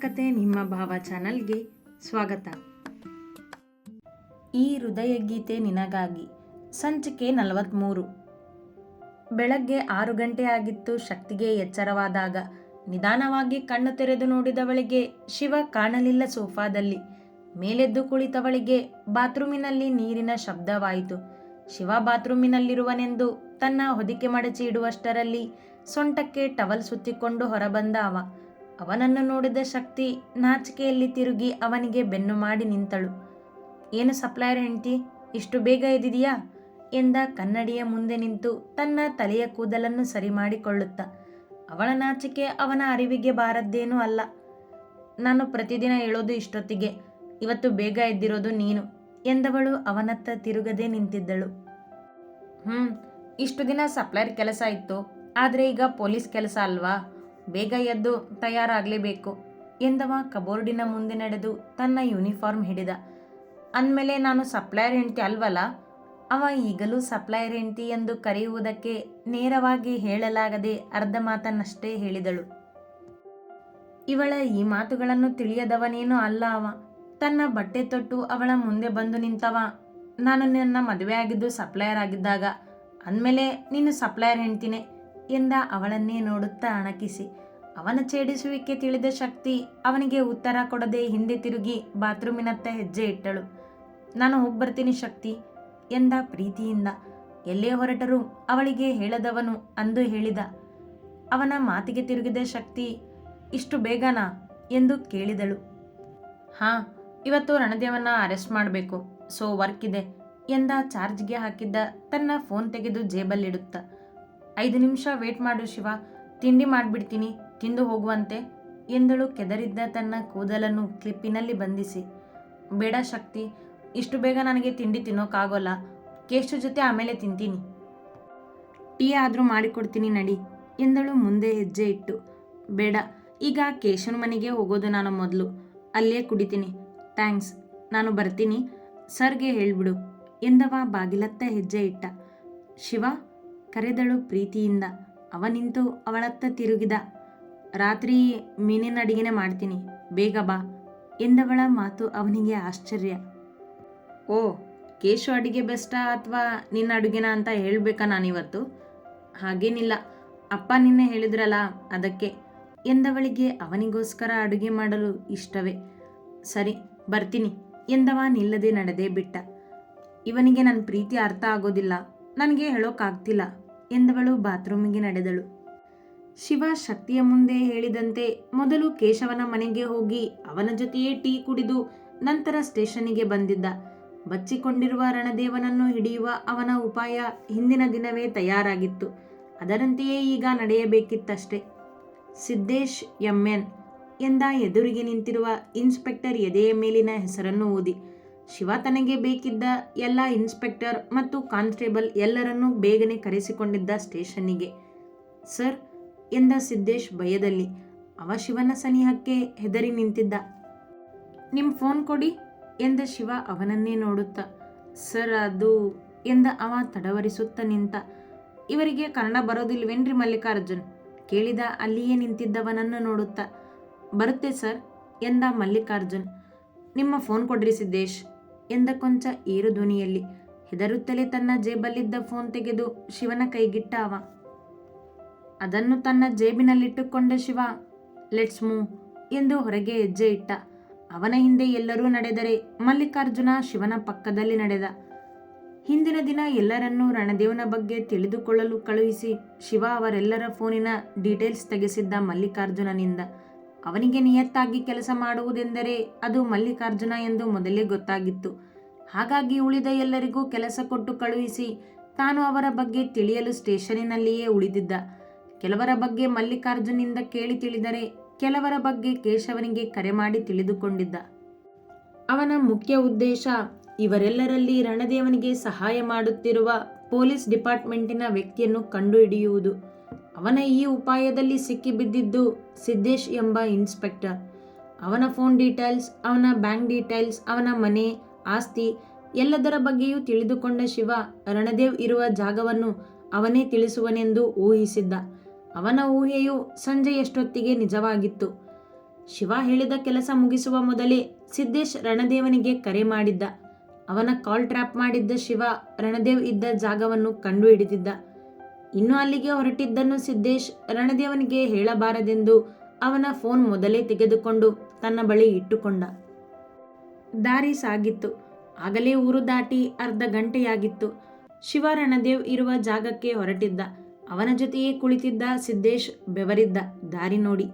ಕತೆ ನಿಮ್ಮ ಭಾವ ಚಾನಲ್ಗೆ ಸ್ವಾಗತ. ಈ ಹೃದಯ ಗೀತೆ ನಿನಗಾಗಿ ಸಂಚಿಕೆ ನಲವತ್ತ್ಮೂರು ಬೆಳಗ್ಗೆ ಆರು ಗಂಟೆ ಆಗಿತ್ತು. ಶಕ್ತಿಗೆ ಎಚ್ಚರವಾದಾಗ ನಿಧಾನವಾಗಿ ಕಣ್ಣು ತೆರೆದು ನೋಡಿದವಳಿಗೆ ಶಿವ ಕಾಣಲಿಲ್ಲ ಸೋಫಾದಲ್ಲಿ. ಮೇಲೆದ್ದು ಕುಳಿತವಳಿಗೆ ಬಾತ್ರೂಮಿನಲ್ಲಿ ನೀರಿನ ಶಬ್ದವಾಯಿತು. ಶಿವ ಬಾತ್ರೂಮಿನಲ್ಲಿರುವನೆಂದು ತನ್ನ ಹೊದಿಕೆ ಮಡಚಿ ಇಡುವಷ್ಟರಲ್ಲಿ ಸೊಂಟಕ್ಕೆ ಟವಲ್ ಸುತ್ತಿಕೊಂಡು ಹೊರಬಂದ ಅವ. ಅವನನ್ನು ನೋಡಿದ ಶಕ್ತಿ ನಾಚಿಕೆಯಲ್ಲಿ ತಿರುಗಿ ಅವನಿಗೆ ಬೆನ್ನು ಮಾಡಿ ನಿಂತಳು. ಏನು ಸಪ್ಲೈಯರ್ ಹೆಂಡತಿ, ಇಷ್ಟು ಬೇಗ ಎದ್ದಿದೆಯಾ? ಎಂದ ಕನ್ನಡಿಯ ಮುಂದೆ ನಿಂತು ತನ್ನ ತಲೆಯ ಕೂದಲನ್ನು ಸರಿ ಮಾಡಿಕೊಳ್ಳುತ್ತ ಅವಳ ನಾಚಿಕೆ ಅವನ ಅರಿವಿಗೆ ಬಾರದ್ದೇನೂ ಅಲ್ಲ. ನಾನು ಪ್ರತಿದಿನ ಹೇಳೋದು ಇಷ್ಟೊತ್ತಿಗೆ, ಇವತ್ತು ಬೇಗ ಎದ್ದಿರೋದು ನೀನು, ಎಂದವಳು ಅವನತ್ತ ತಿರುಗದೆ ನಿಂತಿದ್ದಳು. ಹ್ಞೂ ಇಷ್ಟು ದಿನ ಸಪ್ಲೈಯರ್ ಕೆಲಸ ಇತ್ತು, ಆದರೆ ಈಗ ಪೊಲೀಸ್ ಕೆಲಸ ಅಲ್ವಾ? ಬೇಗ ಎದ್ದು ತಯಾರಾಗಲೇಬೇಕು ಎಂದವ ಕಬೋರ್ಡಿನ ಮುಂದೆ ನಡೆದು ತನ್ನ ಯೂನಿಫಾರ್ಮ್ ಹಿಡಿದ. ಅಂದಮೇಲೆ ನಾನು ಸಪ್ಲೈಯರ್ ಹೆಂಡತಿ ಅಲ್ವಲ್ಲ ಅವ ಈಗಲೂ ಸಪ್ಲೈಯರ್ ಹೆಂಡತಿ ಎಂದು ಕರೆಯುವುದಕ್ಕೆ ನೇರವಾಗಿ ಹೇಳಲಾಗದೆ ಅರ್ಧ ಮಾತನ್ನಷ್ಟೇ ಹೇಳಿದಳು. ಇವಳ ಈ ಮಾತುಗಳನ್ನು ತಿಳಿಯದವನೇನೂ ಅಲ್ಲ ಅವ. ತನ್ನ ಬಟ್ಟೆ ತೊಟ್ಟು ಅವಳ ಮುಂದೆ ಬಂದು ನಿಂತವ. ನಾನು ನನ್ನ ಮದುವೆ ಆಗಿದ್ದು ಸಪ್ಲೈಯರ್ ಆಗಿದ್ದಾಗ. ಅಂದಮೇಲೆ ನೀನು ಸಪ್ಲೈಯರ್ ಹೆಂಡ್ತಿನೇ. ಎಂದ ಅವಳನ್ನೇ ನೋಡುತ್ತಾ ಅಣಕಿಸಿ. ಅವನ ಛೇಡಿಸುವಿಕೆ ತಿಳಿದ ಶಕ್ತಿ ಅವನಿಗೆ ಉತ್ತರ ಕೊಡದೆ ಹಿಂದೆ ತಿರುಗಿ ಬಾತ್ರೂಮಿನತ್ತ ಹೆಜ್ಜೆ ಇಟ್ಟಳು. ನಾನು ಹೋಗ್ಬರ್ತೀನಿ ಶಕ್ತಿ ಎಂದ ಪ್ರೀತಿಯಿಂದ. ಎಲ್ಲೇ ಹೊರಟರೂ ಅವಳಿಗೆ ಹೇಳದವನು ಅಂದು ಹೇಳಿದ. ಅವನ ಮಾತಿಗೆ ತಿರುಗಿದ ಶಕ್ತಿ, ಇಷ್ಟು ಬೇಗನಾ ಎಂದು ಕೇಳಿದಳು. ಹಾಂ, ಇವತ್ತು ರಣದೇವನ ಅರೆಸ್ಟ್ ಮಾಡಬೇಕು. ಸೊ ವರ್ಕ್ ಇದೆ ಎಂದ ಚಾರ್ಜ್ಗೆ ಹಾಕಿದ್ದ ತನ್ನ ಫೋನ್ ತೆಗೆದು ಜೇಬಲ್ಲಿಡುತ್ತ. ಐದು ನಿಮಿಷ ವೇಟ್ ಮಾಡು ಶಿವ. ತಿಂಡಿ ಮಾಡಿಬಿಡ್ತೀನಿ, ತಿಂದು ಹೋಗುವಂತೆ ಎಂದಳು ಕೆದರಿದ್ದ ತನ್ನ ಕೂದಲನ್ನು ಕ್ಲಿಪ್ಪಿನಲ್ಲಿ ಬಂಧಿಸಿ. ಬೇಡ ಶಕ್ತಿ, ಇಷ್ಟು ಬೇಗ ನನಗೆ ತಿಂಡಿ ತಿನ್ನೋಕ್ಕಾಗೋಲ್ಲ ಕೇಶು ಜೊತೆ ಆಮೇಲೆ ತಿಂತೀನಿ. ಟೀ ಆದರೂ ಮಾಡಿಕೊಡ್ತೀನಿ ನಡಿ ಎಂದಳು ಮುಂದೆ ಹೆಜ್ಜೆ ಇಟ್ಟು. ಬೇಡ, ಈಗ ಕೇಶವನ ಮನೆಗೆ ಹೋಗೋದು ನಾನು ಮೊದಲು. ಅಲ್ಲೇ ಕುಡಿತೀನಿ. ಥ್ಯಾಂಕ್ಸ್, ನಾನು ಬರ್ತೀನಿ. ಸರ್ಗೆ ಹೇಳ್ಬಿಡು ಎಂದವ ಬಾಗಿಲತ್ತ ಹೆಜ್ಜೆ ಇಟ್ಟ. ಶಿವ ಕರೆದಳು ಪ್ರೀತಿಯಿಂದ. ಅವನಿಂತು ಅವಳತ್ತ ತಿರುಗಿದ. ರಾತ್ರಿ ಮೀನಿನ ಅಡಿಗೆನೆ ಮಾಡ್ತೀನಿ. ಬೇಗ ಬಾ ಎಂದವಳ ಮಾತು ಅವನಿಗೆ ಆಶ್ಚರ್ಯ. ಓ, ಕೇಶು ಅಡಿಗೆ ಬೆಸ್ಟಾ ಅಥವಾ ನಿನ್ನ ಅಡುಗೆನ ಅಂತ ಹೇಳಬೇಕಾ ನಾನಿವತ್ತು? ಹಾಗೇನಿಲ್ಲ. ಅಪ್ಪ ನಿನ್ನೆ ಹೇಳಿದ್ರಲ್ಲ ಅದಕ್ಕೆ ಎಂದವಳಿಗೆ ಅವನಿಗೋಸ್ಕರ ಅಡುಗೆ ಮಾಡಲು ಇಷ್ಟವೇ. ಸರಿ, ಬರ್ತೀನಿ ಎಂದವ ನಿಲ್ಲದೆ ನಡೆದೇ ಬಿಟ್ಟ. ಇವನಿಗೆ ನನ್ನ ಪ್ರೀತಿ ಅರ್ಥ ಆಗೋದಿಲ್ಲ. ನನಗೆ ಹೇಳೋಕ್ಕಾಗ್ತಿಲ್ಲ ಎಂದವಳು ಬಾತ್ರೂಮಿಗೆ ನಡೆದಳು. ಶಿವ ಶಕ್ತಿಯ ಮುಂದೆ ಹೇಳಿದಂತೆ ಮೊದಲು ಕೇಶವನ ಮನೆಗೆ ಹೋಗಿ ಅವನ ಜೊತೆಯೇ ಟೀ ಕುಡಿದು ನಂತರ ಸ್ಟೇಷನಿಗೆ ಬಂದಿದ್ದ. ಬಚ್ಚಿಕೊಂಡಿರುವ ರಣದೇವನನ್ನು ಹಿಡಿಯುವ ಅವನ ಉಪಾಯ ಹಿಂದಿನ ದಿನವೇ ತಯಾರಾಗಿತ್ತು. ಅದರಂತೆಯೇ ಈಗ ನಡೆಯಬೇಕಿತ್ತಷ್ಟೇ. ಸಿದ್ದೇಶ್ ಎಂಎನ್ ಎಂದ ಎದುರಿಗೆ ನಿಂತಿರುವ ಇನ್ಸ್ಪೆಕ್ಟರ್ ಎದೆಯ ಮೇಲಿನ ಹೆಸರನ್ನು ಓದಿ ಶಿವ ತನಗೆ ಬೇಕಿದ್ದ ಎಲ್ಲ ಇನ್ಸ್ಪೆಕ್ಟರ್ ಮತ್ತು ಕಾನ್ಸ್ಟೇಬಲ್ ಎಲ್ಲರನ್ನೂ ಬೇಗನೆ ಕರೆಸಿಕೊಂಡಿದ್ದ ಸ್ಟೇಷನ್ನಿಗೆ. ಸರ್, ಎಂದ ಸಿದ್ದೇಶ್ ಭಯದಲ್ಲಿ, ಅವ ಶಿವನ ಸನಿಹಕ್ಕೆ ಹೆದರಿ ನಿಂತಿದ್ದ. ನಿಮ್ಮ ಫೋನ್ ಕೊಡಿ, ಎಂದ ಶಿವ ಅವನನ್ನೇ ನೋಡುತ್ತಾ. ಸರ್, ಅದು, ಎಂದ ಅವ ತಡವರಿಸುತ್ತ ನಿಂತ. ಇವರಿಗೆ ಕನ್ನಡ ಬರೋದಿಲ್ವೇನ್ರಿ ಮಲ್ಲಿಕಾರ್ಜುನ್? ಕೇಳಿದ ಅಲ್ಲಿಯೇ ನಿಂತಿದ್ದವನನ್ನು ನೋಡುತ್ತಾ. ಬರುತ್ತೆ ಸರ್, ಎಂದ ಮಲ್ಲಿಕಾರ್ಜುನ್. ನಿಮ್ಮ ಫೋನ್ ಕೊಡ್ರಿ ಸಿದ್ದೇಶ್, ಎಂದ ಕೊಂಚ ಏರು ಧ್ವನಿಯಲ್ಲಿ. ಹೆದರುತ್ತಲೇ ತನ್ನ ಜೇಬಲ್ಲಿದ್ದ ಫೋನ್ ತೆಗೆದು ಶಿವನ ಕೈಗಿಟ್ಟ ಅವ. ಅದನ್ನು ತನ್ನ ಜೇಬಿನಲ್ಲಿಟ್ಟುಕೊಂಡ ಶಿವ, ಲೆಟ್ಸ್ ಮೂವ್ ಎಂದು ಹೊರಗೆ ಹೆಜ್ಜೆ ಇಟ್ಟ. ಅವನ ಹಿಂದೆ ಎಲ್ಲರೂ ನಡೆದರೆ ಮಲ್ಲಿಕಾರ್ಜುನ ಶಿವನ ಪಕ್ಕದಲ್ಲಿ ನಡೆದ. ಹಿಂದಿನ ದಿನ ಎಲ್ಲರನ್ನೂ ರಣದೇವನ ಬಗ್ಗೆ ತಿಳಿದುಕೊಳ್ಳಲು ಕಳುಹಿಸಿ ಶಿವ ಅವರೆಲ್ಲರ ಫೋನಿನ ಡೀಟೇಲ್ಸ್ ತೆಗೆಸಿದ್ದ ಮಲ್ಲಿಕಾರ್ಜುನನಿಂದ. ಅವನಿಗೆ ನಿಯತ್ತಾಗಿ ಕೆಲಸ ಮಾಡುವುದೆಂದರೆ ಅದು ಮಲ್ಲಿಕಾರ್ಜುನ ಎಂದು ಮೊದಲೇ ಗೊತ್ತಾಗಿತ್ತು. ಹಾಗಾಗಿ ಉಳಿದ ಎಲ್ಲರಿಗೂ ಕೆಲಸ ಕೊಟ್ಟು ಕಳುಹಿಸಿ ತಾನು ಅವರ ಬಗ್ಗೆ ತಿಳಿಯಲು ಸ್ಟೇಷನಿನಲ್ಲಿಯೇ ಉಳಿದಿದ್ದ. ಕೆಲವರ ಬಗ್ಗೆ ಮಲ್ಲಿಕಾರ್ಜುನಿಂದ ಕೇಳಿ ತಿಳಿದರೆ ಕೆಲವರ ಬಗ್ಗೆ ಕೇಶವನಿಗೆ ಕರೆ ಮಾಡಿ ತಿಳಿದುಕೊಂಡಿದ್ದ. ಅವನ ಮುಖ್ಯ ಉದ್ದೇಶ ಇವರೆಲ್ಲರಲ್ಲಿ ರಣದೇವನಿಗೆ ಸಹಾಯ ಮಾಡುತ್ತಿರುವ ಪೊಲೀಸ್ ಡಿಪಾರ್ಟ್ಮೆಂಟಿನ ವ್ಯಕ್ತಿಯನ್ನು ಕಂಡುಹಿಡಿಯುವುದು. ಅವನ ಈ ಉಪಾಯದಲ್ಲಿ ಸಿಕ್ಕಿಬಿದ್ದಿದ್ದು ಸಿದ್ದೇಶ್ ಎಂಬ ಇನ್ಸ್ಪೆಕ್ಟರ್. ಅವನ ಫೋನ್ ಡೀಟೇಲ್ಸ್, ಅವನ ಬ್ಯಾಂಕ್ ಡೀಟೇಲ್ಸ್, ಅವನ ಮನೆ, ಆಸ್ತಿ ಎಲ್ಲದರ ಬಗ್ಗೆಯೂ ತಿಳಿದುಕೊಂಡ ಶಿವ ರಣದೇವ್ ಇರುವ ಜಾಗವನ್ನು ಅವನೇ ತಿಳಿಸುವನೆಂದು ಊಹಿಸಿದ್ದ. ಅವನ ಊಹೆಯು ಸಂಜೆಯಷ್ಟೊತ್ತಿಗೆ ನಿಜವಾಗಿತ್ತು. ಶಿವ ಹೇಳಿದ ಕೆಲಸ ಮುಗಿಸುವ ಮೊದಲೇ ಸಿದ್ದೇಶ್ ರಣದೇವನಿಗೆ ಕರೆ ಮಾಡಿದ್ದ. ಅವನ ಕಾಲ್ ಟ್ರ್ಯಾಪ್ ಮಾಡಿದ್ದ ಶಿವ ರಣದೇವ್ ಇದ್ದ ಜಾಗವನ್ನು ಕಂಡು ಹಿಡಿದಿದ್ದ. ಇನ್ನು ಅಲ್ಲಿಗೆ ಹೊರಟಿದ್ದನ್ನು ಸಿದ್ದೇಶ್ ರಣದೇವನಿಗೆ ಹೇಳಬಾರದೆಂದು ಅವನ ಫೋನ್ ಮೊದಲೇ ತೆಗೆದುಕೊಂಡು ತನ್ನ ಬಳಿ ಇಟ್ಟುಕೊಂಡ. ದಾರಿ ಸಾಗಿತ್ತು. ಆಗಲೇ ಊರು ದಾಟಿ ಅರ್ಧ ಗಂಟೆಯಾಗಿತ್ತು. ಶಿವ ರಣದೇವ್ ಇರುವ ಜಾಗಕ್ಕೆ ಹೊರಟಿದ್ದ. ಅವನ ಜೊತೆಯೇ ಕುಳಿತಿದ್ದ ಸಿದ್ದೇಶ್ ಬೆವರಿದ್ದ ದಾರಿ ನೋಡಿ.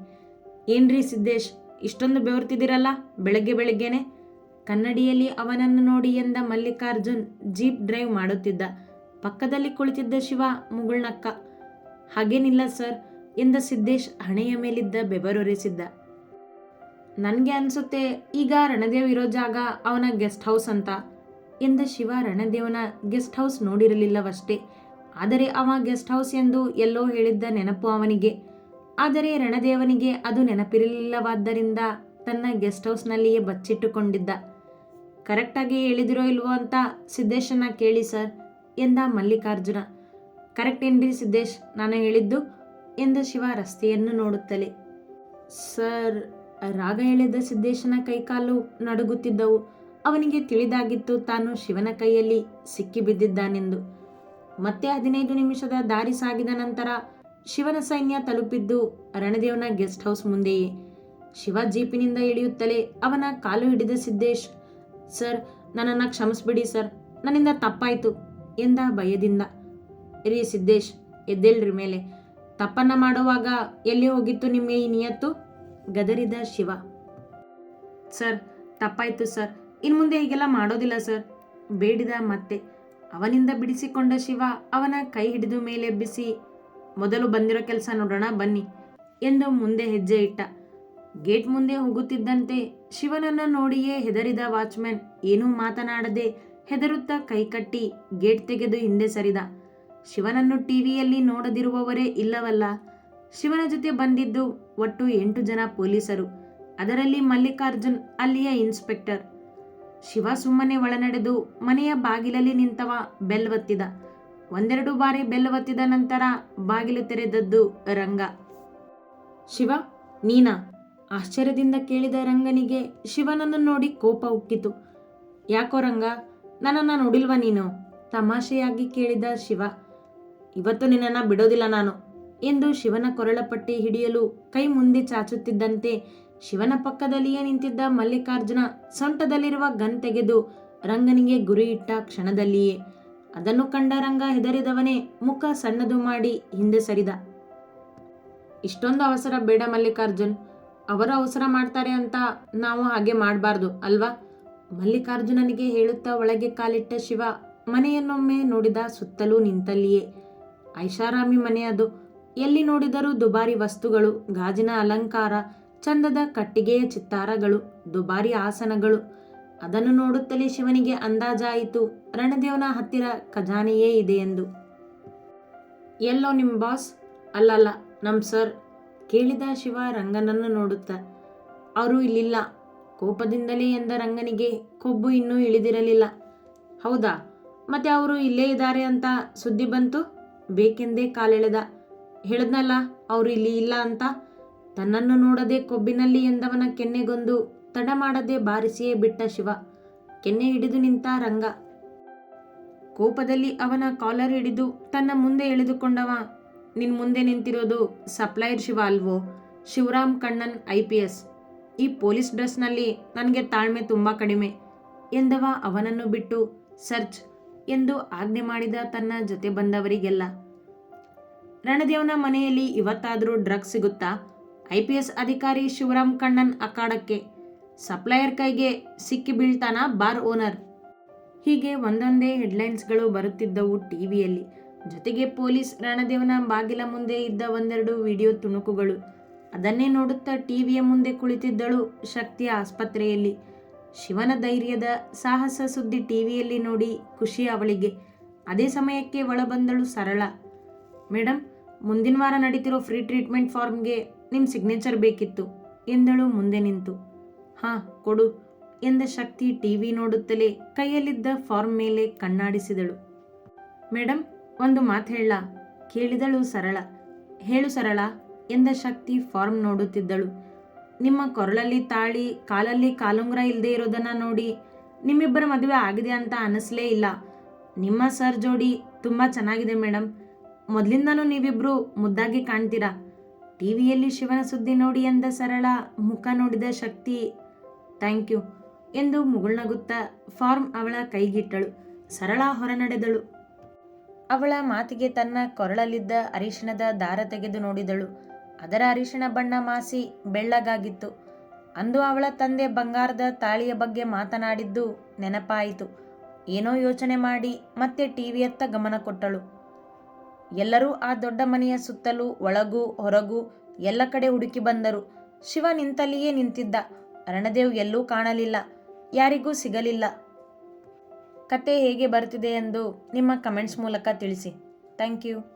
ಏನ್ರಿ ಸಿದ್ದೇಶ್, ಇಷ್ಟೊಂದು ಬೆವರ್ತಿದ್ದೀರಲ್ಲ? ಬೆಳಗ್ಗೆ ಬೆಳಗ್ಗೆನೆ. ಕನ್ನಡಿಯಲ್ಲಿ ಅವನನ್ನು ನೋಡಿ ಎಂದ ಮಲ್ಲಿಕಾರ್ಜುನ್ ಜೀಪ್ ಡ್ರೈವ್ ಮಾಡುತ್ತಿದ್ದ. ಪಕ್ಕದಲ್ಲಿ ಕುಳಿತಿದ್ದ ಶಿವ ಮುಗುಳ್ನಕ್ಕ, ಹಾಗೇನಿಲ್ಲ ಸರ್ ಎಂದ ಸಿದ್ದೇಶ್ ಹಣೆಯ ಮೇಲಿದ್ದ ಬೆವರೊರೆಸಿದ್ದ. ನನಗೆ ಅನಿಸುತ್ತೆ, ಈಗ ರಣದೇವ್ ಇರೋ ಜಾಗ ಅವನ ಗೆಸ್ಟ್ ಹೌಸ್ ಅಂತ ಎಂದ ಶಿವ ರಣದೇವನ ಗೆಸ್ಟ್ ಹೌಸ್ ನೋಡಿರಲಿಲ್ಲವಷ್ಟೇ. ಆದರೆ ಅವ ಗೆಸ್ಟ್ ಹೌಸ್ ಎಂದು ಎಲ್ಲೋ ಹೇಳಿದ್ದ ನೆನಪು ಅವನಿಗೆ. ಆದರೆ ರಣದೇವನಿಗೆ ಅದು ನೆನಪಿರಲಿಲ್ಲವಾದ್ದರಿಂದ ತನ್ನ ಗೆಸ್ಟ್ ಹೌಸ್ನಲ್ಲಿಯೇ ಬಚ್ಚಿಟ್ಟುಕೊಂಡಿದ್ದ. ಕರೆಕ್ಟಾಗಿ ಹೇಳಿದಿರೋ ಇಲ್ವೋ ಅಂತ ಸಿದ್ದೇಶನ ಕೇಳಿ ಸರ್ ಎಂದ ಮಲ್ಲಿಕಾರ್ಜುನ. ಕರೆಕ್ಟ್ ಏನ್ರಿ ಸಿದ್ದೇಶ್? ನಾನು ಹೇಳಿದ್ದು, ಎಂದ ಶಿವ ರಸ್ತೆಯನ್ನು ನೋಡುತ್ತಲೇ. ಸರ್, ರಾಗ ಎಳೆದ ಸಿದ್ದೇಶನ ಕೈಕಾಲು ನಡುಗುತ್ತಿದ್ದವು. ಅವನಿಗೆ ತಿಳಿದಾಗಿತ್ತು ತಾನು ಶಿವನ ಕೈಯಲ್ಲಿ ಸಿಕ್ಕಿಬಿದ್ದಿದ್ದಾನೆಂದು ಮತ್ತೆ ಹದಿನೈದು ನಿಮಿಷದ ದಾರಿ ಸಾಗಿದ ನಂತರ ಶಿವನ ಸೈನ್ಯ ತಲುಪಿದ್ದು ರಣದೇವನ ಗೆಸ್ಟ್ ಹೌಸ್ ಮುಂದೆಯೇ. ಶಿವ ಜೀಪಿನಿಂದ ಇಳಿಯುತ್ತಲೇ ಅವನ ಕಾಲು ಹಿಡಿದ ಸಿದ್ದೇಶ್, ಸರ್, ನನ್ನನ್ನು ಕ್ಷಮಿಸ್ಬಿಡಿ ಸರ್. ನನ್ನಿಂದ ತಪ್ಪಾಯಿತು. ಎಂದ ಭಯದಿಂದ ರೀ ಸಿದ್ದೇಶ್ ಎದ್ದೇಳ್ರಿ ಮೇಲೆ. ತಪ್ಪನ್ನ ಮಾಡುವಾಗ ಎಲ್ಲಿ ಹೋಗಿತ್ತು ನಿಮಗೆ ಈ ನಿಯತ್ತು? ಗದರಿದ ಶಿವ. ಸರ್, ತಪ್ಪಾಯ್ತು ಸರ್. ಇನ್ನು ಮುಂದೆ ಹೀಗೆಲ್ಲ ಮಾಡೋದಿಲ್ಲ ಸರ್. ಬೇಡಿದ ಮತ್ತೆ. ಅವನಿಂದ ಬಿಡಿಸಿಕೊಂಡ ಶಿವ ಅವನ ಕೈ ಹಿಡಿದು ಮೇಲೆ ಬಿಸಿ ಮೊದಲು ಬಂದಿರೋ ಕೆಲಸ ನೋಡೋಣ, ಬನ್ನಿ ಎಂದು ಮುಂದೆ ಹೆಜ್ಜೆ ಇಟ್ಟ. ಗೇಟ್ ಮುಂದೆ ಹೋಗುತ್ತಿದ್ದಂತೆ ಶಿವನನ್ನು ನೋಡಿಯೇ ಹೆದರಿದ ವಾಚ್ಮ್ಯಾನ್ ಏನೂ ಮಾತನಾಡದೆ ಹೆದರುತ್ತಾ ಕೈಕಟ್ಟಿ ಗೇಟ್ ತೆಗೆದು ಹಿಂದೆ ಸರಿದ. ಶಿವನನ್ನು ಟಿವಿಯಲ್ಲಿ ನೋಡದಿರುವವರೇ ಇಲ್ಲವಲ್ಲ. ಶಿವನ ಜೊತೆ ಬಂದಿದ್ದು ಒಟ್ಟು ಎಂಟು ಜನ ಪೊಲೀಸರು. ಅದರಲ್ಲಿ ಮಲ್ಲಿಕಾರ್ಜುನ್, ಅಲ್ಲಿಯ ಇನ್ಸ್ಪೆಕ್ಟರ್. ಶಿವ ಸುಮ್ಮನೆ ಒಳನಡೆದು ಮನೆಯ ಬಾಗಿಲಲ್ಲಿ ನಿಂತವ ಬೆಲ್ ಒತ್ತಿದ. ಒಂದೆರಡು ಬಾರಿ ಬೆಲ್ ಒತ್ತಿದ ನಂತರ ಬಾಗಿಲು ತೆರೆದದ್ದು ರಂಗ. ಶಿವ, ನೀನಾ? ಆಶ್ಚರ್ಯದಿಂದ ಕೇಳಿದ ರಂಗನಿಗೆ ಶಿವನನ್ನು ನೋಡಿ ಕೋಪ ಉಕ್ಕಿತು. ಯಾಕೋ ರಂಗ? ನನ್ನನ್ನು ನೋಡಿಲ್ವ ನೀನು? ತಮಾಷೆಯಾಗಿ ಕೇಳಿದ ಶಿವ, ಇವತ್ತು ನಿನ್ನನ್ನು ಬಿಡೋದಿಲ್ಲ ನಾನು ಎಂದು ಶಿವನ ಕೊರಳಪಟ್ಟಿ ಹಿಡಿಯಲು ಕೈ ಮುಂದೆ ಚಾಚುತ್ತಿದ್ದಂತೆ ಶಿವನ ಪಕ್ಕದಲ್ಲಿಯೇ ನಿಂತಿದ್ದ ಮಲ್ಲಿಕಾರ್ಜುನ ಸೊಂಟದಲ್ಲಿರುವ ಗನ್ ತೆಗೆದು ರಂಗನಿಗೆ ಗುರಿಯಿಟ್ಟ ಕ್ಷಣದಲ್ಲಿಯೇ ಅದನ್ನು ಕಂಡ ರಂಗ ಹೆದರಿದವನೇ ಮುಖ ಸಣ್ಣದು ಮಾಡಿ ಹಿಂದೆ ಸರಿದ. ಇಷ್ಟೊಂದು ಅವಸರ ಬೇಡ ಮಲ್ಲಿಕಾರ್ಜುನ್, ಅವರು ಅವಸರ ಮಾಡ್ತಾರೆ ಅಂತ ನಾವು ಹಾಗೆ ಮಾಡಬಾರ್ದು, ಅಲ್ವಾ? ಮಲ್ಲಿಕಾರ್ಜುನನಿಗೆ ಹೇಳುತ್ತಾ ಒಳಗೆ ಕಾಲಿಟ್ಟ ಶಿವ ಮನೆಯನ್ನೊಮ್ಮೆ ನೋಡಿದ ಸುತ್ತಲೂ ನಿಂತಲ್ಲಿಯೇ. ಐಷಾರಾಮಿ ಮನೆ ಅದು. ಎಲ್ಲಿ ನೋಡಿದರೂ ದುಬಾರಿ ವಸ್ತುಗಳು, ಗಾಜಿನ ಅಲಂಕಾರ, ಚಂದದ ಕಟ್ಟಿಗೆಯ ಚಿತ್ತಾರಗಳು, ದುಬಾರಿ ಆಸನಗಳು. ಅದನ್ನು ನೋಡುತ್ತಲೇ ಶಿವನಿಗೆ ಅಂದಾಜಾಯಿತು, ರಣದೇವನ ಹತ್ತಿರ ಖಜಾನೆಯೇ ಇದೆ ಎಂದು ಎಲ್ಲೋ ನಿಮ್ಮ ಬಾಸ್? ಅಲ್ಲಲ್ಲ ನಮ್ಮ ಸರ್, ಕೇಳಿದ ಶಿವ ರಂಗನನ್ನು ನೋಡುತ್ತಾ. ಅವರು ಇಲ್ಲಿಲ್ಲ. ಕೋಪದಿಂದಲೇ ಎಂದ ರಂಗನಿಗೆ ಕೊಬ್ಬು ಇನ್ನೂ ಇಳಿದಿರಲಿಲ್ಲ. ಹೌದಾ? ಮತ್ತೆ ಅವರು ಇಲ್ಲೇ ಇದ್ದಾರೆ ಅಂತ ಸುದ್ದಿ ಬಂತು? ಬೇಕೆಂದೇ ಕಾಲೆಳೆದ. ಹೇಳಿದ್ನಲ್ಲ, ಅವರು ಇಲ್ಲಿ ಇಲ್ಲ ಅಂತ? ತನ್ನನ್ನು ನೋಡದೆ ಕೊಬ್ಬಿನಲ್ಲಿ ಎಂದವನ ಕೆನ್ನೆಗೊಂದು ತಡ ಮಾಡದೆ ಬಾರಿಸಿಯೇ ಬಿಟ್ಟ ಶಿವ. ಕೆನ್ನೆ ಹಿಡಿದು ನಿಂತ ರಂಗ. ಕೋಪದಲ್ಲಿ ಅವನ ಕಾಲರ್ ಹಿಡಿದು ತನ್ನ ಮುಂದೆ ಎಳೆದುಕೊಂಡವ, ನಿನ್ ಮುಂದೆ ನಿಂತಿರೋದು ಸಪ್ಲೈರ್ ಶಿವ ಅಲ್ವೋ? Shivaram Kannan, I P S. ಈ ಪೊಲೀಸ್ ಡ್ರೆಸ್ನಲ್ಲಿ ನನಗೆ ತಾಳ್ಮೆ ತುಂಬ ಕಡಿಮೆ ಎಂದವ ಅವನನ್ನು ಬಿಟ್ಟು ಸರ್ಚ್ ಎಂದು ಆಜ್ಞೆ ಮಾಡಿದ ತನ್ನ ಜೊತೆ ಬಂದವರಿಗೆಲ್ಲ. ರಣದೇವನ ಮನೆಯಲ್ಲಿ ಇವತ್ತಾದರೂ ಡ್ರಗ್ಸ್ ಸಿಗುತ್ತಾ? ಐ ಪಿ ಎಸ್ ಅಧಿಕಾರಿ ಶಿವರಾಮ್ ಕಣ್ಣನ್ ಅಖಾಡಕ್ಕೆ. ಸಪ್ಲೈಯರ್ ಕೈಗೆ ಸಿಕ್ಕಿ ಬೀಳ್ತಾನ ಬಾರ್ ಓನರ್? ಹೀಗೆ ಒಂದೊಂದೇ ಹೆಡ್ಲೈನ್ಸ್ಗಳು ಬರುತ್ತಿದ್ದವು ಟಿವಿಯಲ್ಲಿ ಜೊತೆಗೆ ಪೊಲೀಸ್ ರಣದೇವನ ಬಾಗಿಲ ಮುಂದೆ ಇದ್ದ ಒಂದೆರಡು ವಿಡಿಯೋ ತುಣುಕುಗಳು. ಅದನ್ನೇ ನೋಡುತ್ತಾ ಟಿವಿಯ ಮುಂದೆ ಕುಳಿತಿದ್ದಳು ಶಕ್ತಿಯ ಆಸ್ಪತ್ರೆಯಲ್ಲಿ. ಶಿವನ ಧೈರ್ಯದ ಸಾಹಸ ಸುದ್ದಿ ಟಿವಿಯಲ್ಲಿ ನೋಡಿ ಖುಷಿ ಅವಳಿಗೆ. ಅದೇ ಸಮಯಕ್ಕೆ ಒಳಬಂದಳು ಸರಳ. ಮೇಡಮ್ ಮುಂದಿನ ವಾರ ನಡೀತಿರೋ ಫ್ರೀ ಟ್ರೀಟ್ಮೆಂಟ್ ಫಾರ್ಮ್ಗೆ ನಿಮ್ಮ ಸಿಗ್ನೇಚರ್ ಬೇಕಿತ್ತು, ಎಂದಳು ಮುಂದೆ ನಿಂತು. ಹಾಂ, ಕೊಡು, ಎಂದ ಶಕ್ತಿ ಟಿವಿ ನೋಡುತ್ತಲೇ ಕೈಯಲ್ಲಿದ್ದ ಫಾರ್ಮ್ ಮೇಲೆ ಕಣ್ಣಾಡಿಸಿದಳು. ಮೇಡಮ್ ಒಂದು ಮಾತು ಹೇಳ, ಕೇಳಿದಳು ಸರಳ. ಹೇಳು ಸರಳ ಎಂದ ಶಕ್ತಿ ಫಾರ್ಮ್ ನೋಡುತ್ತಿದ್ದಳು. ನಿಮ್ಮ ಕೊರಳಲ್ಲಿ ತಾಳಿ, ಕಾಲಲ್ಲಿ ಕಾಲುಂಗ್ರ ಇಲ್ಲದೆ ಇರೋದನ್ನು ನೋಡಿ ನಿಮ್ಮಿಬ್ಬರ ಮದುವೆ ಆಗಿದೆ ಅಂತ ಅನಿಸ್ಲೇ ಇಲ್ಲ. ನಿಮ್ಮ ಸರ್ ಜೋಡಿ ತುಂಬ ಚೆನ್ನಾಗಿದೆ ಮೇಡಮ್ ಮೊದಲಿಂದನೂ ನೀವಿಬ್ಬರು ಮುದ್ದಾಗಿ ಕಾಣ್ತೀರಾ? ಟಿ ವಿಯಲ್ಲಿ ಶಿವನ ಸುದ್ದಿ ನೋಡಿ ಎಂದ ಸರಳ ಮುಖ ನೋಡಿದ ಶಕ್ತಿ, ಥ್ಯಾಂಕ್ ಯು ಎಂದು ಮುಗುಳ್ನಗುತ್ತಾ ಫಾರ್ಮ್ ಅವಳ ಕೈಗಿಟ್ಟಳು. ಸರಳ ಹೊರನಡೆದಳು. ಅವಳ ಮಾತಿಗೆ ತನ್ನ ಕೊರಳಲ್ಲಿದ್ದ ಅರಿಶಿಣದ ದಾರ ತೆಗೆದು ನೋಡಿದಳು. ಅದರ ಅರಿಶಿಣ ಬಣ್ಣ ಮಾಸಿ ಬೆಳ್ಳಗಾಗಿತ್ತು. ಅಂದು ಅವಳ ತಂದೆ ಬಂಗಾರದ ತಾಳಿಯ ಬಗ್ಗೆ ಮಾತನಾಡಿದ್ದು ನೆನಪಾಯಿತು. ಏನೋ ಯೋಚನೆ ಮಾಡಿ ಮತ್ತೆ ಟಿವಿಯತ್ತ ಗಮನ ಕೊಟ್ಟಳು. ಎಲ್ಲರೂ ಆ ದೊಡ್ಡ ಮನೆಯ ಸುತ್ತಲೂ ಒಳಗೂ ಹೊರಗೂ ಎಲ್ಲ ಕಡೆ ಹುಡುಕಿ ಬಂದರು. ಶಿವ ನಿಂತಲ್ಲಿಯೇ ನಿಂತಿದ್ದ. ರಣದೇವ್ ಎಲ್ಲೂ ಕಾಣಲಿಲ್ಲ. ಯಾರಿಗೂ ಸಿಗಲಿಲ್ಲ. ಕತೆ ಹೇಗೆ ಬರ್ತಿದೆ ಎಂದು ನಿಮ್ಮ ಕಮೆಂಟ್ಸ್ ಮೂಲಕ ತಿಳಿಸಿ. Thank you.